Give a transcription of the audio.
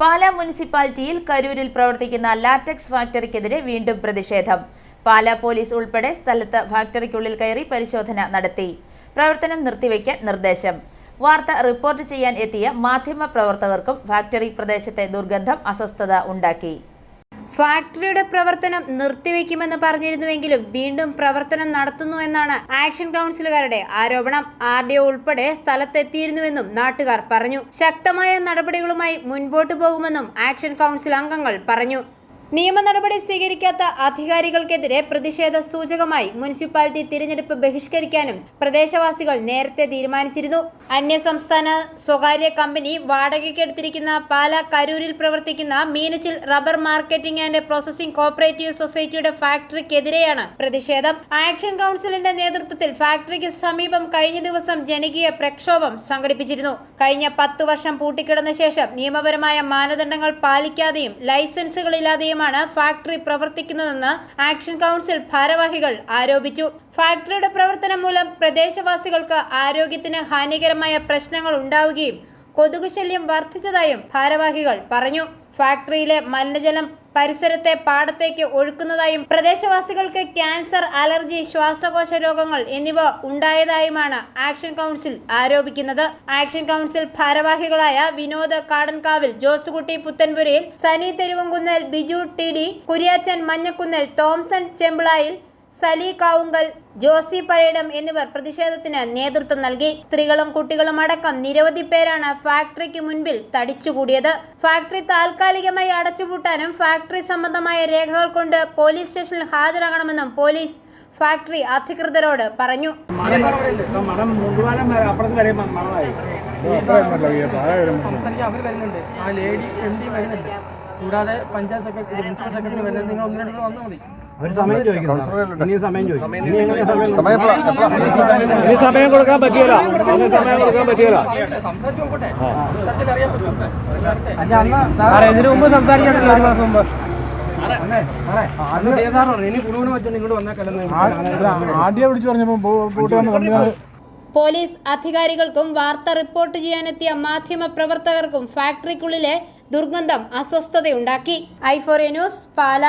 പാലാ മുനിസിപ്പാലിറ്റിയിൽ കരൂരിൽ പ്രവർത്തിക്കുന്ന ലാറ്റക്സ് ഫാക്ടറിക്കെതിരെ വീണ്ടും പ്രതിഷേധം. പാലാ പോലീസ് ഉൾപ്പെടെ സ്ഥലത്ത് ഫാക്ടറിക്കുള്ളിൽ കയറി പരിശോധന നടത്തി. പ്രവർത്തനം നിർത്തിവെക്കാൻ നിർദ്ദേശം. വാർത്ത റിപ്പോർട്ട് ചെയ്യാൻ എത്തിയ മാധ്യമ പ്രവർത്തകർക്കും ഫാക്ടറി പ്രദേശത്തെ ദുർഗന്ധം അസ്വസ്ഥത ഉണ്ടാക്കി. ഫാക്ടറിയുടെ പ്രവർത്തനം നിർത്തിവെക്കുമെന്ന് പറഞ്ഞിരുന്നുവെങ്കിലും വീണ്ടും പ്രവർത്തനം നടത്തുന്നു എന്നാണ് ആക്ഷൻ കൗൺസിലുകാരുടെ ആരോപണം. ആർ ഡി ഒ ഉൾപ്പെടെ സ്ഥലത്തെത്തിയിരുന്നുവെന്നും നാട്ടുകാർ പറഞ്ഞു. ശക്തമായ നടപടികളുമായി മുൻപോട്ടു പോകുമെന്നും ആക്ഷൻ കൗൺസിൽ അംഗങ്ങൾ പറഞ്ഞു. നിയമ നടപടി സ്വീകരിക്കാത്ത അധികാരികൾക്കെതിരെ പ്രതിഷേധ സൂചകമായി മുനിസിപ്പാലിറ്റി തിരഞ്ഞെടുപ്പ് ബഹിഷ്കരിക്കാനും പ്രദേശവാസികൾ നേരത്തെ തീരുമാനിച്ചിരുന്നു. അന്യസംസ്ഥാന സ്വകാര്യ കമ്പനി വാടകയ്ക്കെടുത്തിരിക്കുന്ന പാല കരൂരിൽ പ്രവർത്തിക്കുന്ന Meenachil rubber marketing and processing cooperative സൊസൈറ്റിയുടെ ഫാക്ടറിക്കെതിരെയാണ് പ്രതിഷേധം. ആക്ഷൻ കൗൺസിലിന്റെ നേതൃത്വത്തിൽ ഫാക്ടറിക്ക് സമീപം കഴിഞ്ഞ ദിവസം ജനകീയ പ്രക്ഷോഭം സംഘടിപ്പിച്ചിരുന്നു. കഴിഞ്ഞ പത്ത് വർഷം പൂട്ടിക്കിടന്ന ശേഷം നിയമപരമായ മാനദണ്ഡങ്ങൾ പാലിക്കാതെയും ലൈസൻസുകളില്ലാതെയുമാണ് ഫാക്ടറി പ്രവർത്തിക്കുന്നതെന്ന് ആക്ഷൻ കൗൺസിൽ ഭാരവാഹികൾ ആരോപിച്ചു. ഫാക്ടറിയുടെ പ്രവർത്തനം മൂലം പ്രദേശവാസികൾക്ക് ആരോഗ്യത്തിന് ഹാനികരമായ പ്രശ്നങ്ങൾ ഉണ്ടാവുകയും കൊതുകുശല്യം വർദ്ധിച്ചതായും ഭാരവാഹികൾ പറഞ്ഞു. ഫാക്ടറിയിലെ മലിനജലം പരിസരത്തെ പാടത്തേക്ക് ഒഴുക്കുന്നതായും പ്രദേശവാസികൾക്ക് ക്യാൻസർ അലർജി ശ്വാസകോശ രോഗങ്ങൾ എന്നിവ ഉണ്ടായതായുമാണ് ആക്ഷൻ കൗൺസിൽ ആരോപിക്കുന്നത്. ആക്ഷൻ കൗൺസിൽ ഭാരവാഹികളായ Vinod Kadankavil Josekutty Puthenpurayil Sani Theruvankunnel Biju T D Kuriachan Manjakkunnel Thomson Chempilayil Sali Kavunkal Josy Pazhayidam എന്നിവർ പ്രതിഷേധത്തിന് നേതൃത്വം നൽകി. സ്ത്രീകളും കുട്ടികളും അടക്കം നിരവധി പേരാണ് ഫാക്ടറിക്ക് മുൻപിൽ തടിച്ചുകൂടിയത്. ഫാക്ടറി താൽക്കാലികമായി അടച്ചുപൂട്ടാനും ഫാക്ടറി സംബന്ധമായ രേഖകൾ കൊണ്ട് പോലീസ് സ്റ്റേഷനിൽ ഹാജരാകണമെന്നും പോലീസ് ഫാക്ടറി അധികൃതരോട് പറഞ്ഞു. കൂടാതെ പഞ്ചായത്ത് സെക്രട്ടറി പ്രിൻസിപ്പൽ സെക്രട്ടറി വരുന്നത് നിങ്ങൾ ഒന്ന് രണ്ട് വന്നാൽ മതി. സമയം ചോദിക്കുന്നു ഇനി സമയം ചോദിക്കും. ഇനി എങ്ങനെ സമയം ഇനി സമയം കൊടുക്കാൻ പറ്റിയല്ല? ഇനി സമയം കൊടുക്കാൻ പറ്റിയല്ല? ഇതിനു മുമ്പ് ഒരു മാസം മുമ്പ്. ആദ്യം വിളിച്ചു പറഞ്ഞപ്പോ പോലീസ് അധികാരികൾക്കും വാർത്ത റിപ്പോർട്ട് ചെയ്യാനെത്തിയ മാധ്യമ പ്രവർത്തകർക്കും ഫാക്ടറിക്കുള്ളിലെ ദുർഗന്ധം അസ്വസ്ഥതയുണ്ടാക്കി. I four news Pala.